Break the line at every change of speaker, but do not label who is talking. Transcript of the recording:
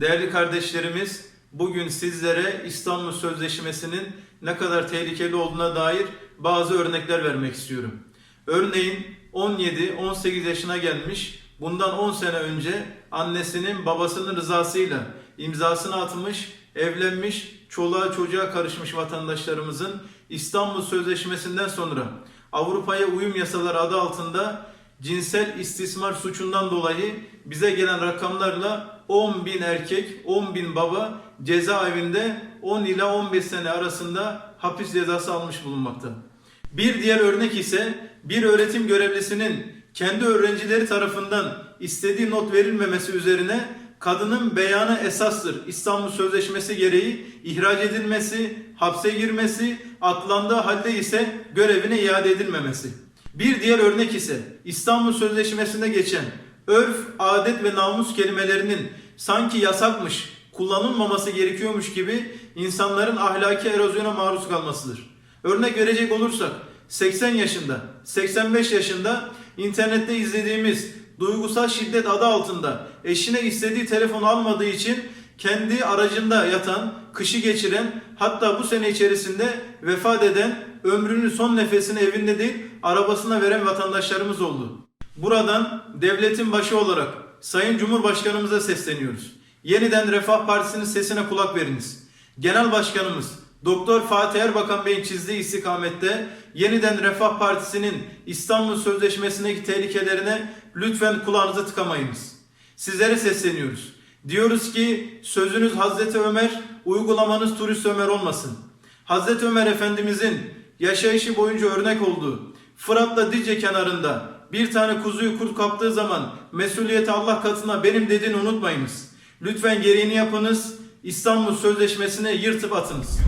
Değerli kardeşlerimiz, bugün sizlere İstanbul Sözleşmesi'nin ne kadar tehlikeli olduğuna dair bazı örnekler vermek istiyorum. Örneğin 17-18 yaşına gelmiş, bundan 10 sene önce annesinin babasının rızasıyla imzasını atmış, evlenmiş, çoluğa çocuğa karışmış vatandaşlarımızın İstanbul Sözleşmesi'nden sonra Avrupa'ya uyum yasaları adı altında cinsel istismar suçundan dolayı bize gelen rakamlarla 10 bin erkek, 10 bin baba cezaevinde 10 ila 15 sene arasında hapis cezası almış bulunmakta. Bir diğer örnek ise bir öğretim görevlisinin kendi öğrencileri tarafından istediği not verilmemesi üzerine kadının beyanı esastır. İstanbul Sözleşmesi gereği ihraç edilmesi, hapse girmesi, atlandığı halde ise görevine iade edilmemesi. Bir diğer örnek ise İstanbul Sözleşmesi'nde geçen örf, adet ve namus kelimelerinin sanki yasakmış, kullanılmaması gerekiyormuş gibi insanların ahlaki erozyona maruz kalmasıdır. Örnek verecek olursak 80 yaşında, 85 yaşında internette izlediğimiz duygusal şiddet adı altında eşine istediği telefonu almadığı için kendi aracında yatan, kışı geçiren, hatta bu sene içerisinde vefat eden, ömrünün son nefesini evinde değil arabasına veren vatandaşlarımız oldu. Buradan devletin başı olarak Sayın Cumhurbaşkanımıza sesleniyoruz. Yeniden Refah Partisi'nin sesine kulak veriniz. Genel Başkanımız Doktor Fatih Erbakan Bey'in çizdiği istikamette yeniden Refah Partisi'nin İstanbul Sözleşmesi'ndeki tehlikelerine lütfen kulağınızı tıkamayınız. Sizlere sesleniyoruz. Diyoruz ki sözünüz Hazreti Ömer, uygulamanız turist Ömer olmasın. Hazreti Ömer Efendimizin yaşayışı boyunca örnek olduğu Fırat'la Dicle kenarında bir tane kuzuyu kurt kaptığı zaman mesuliyeti Allah katına benim dediğini unutmayınız. Lütfen gereğini yapınız. İstanbul Sözleşmesi'ne yırtıp atınız.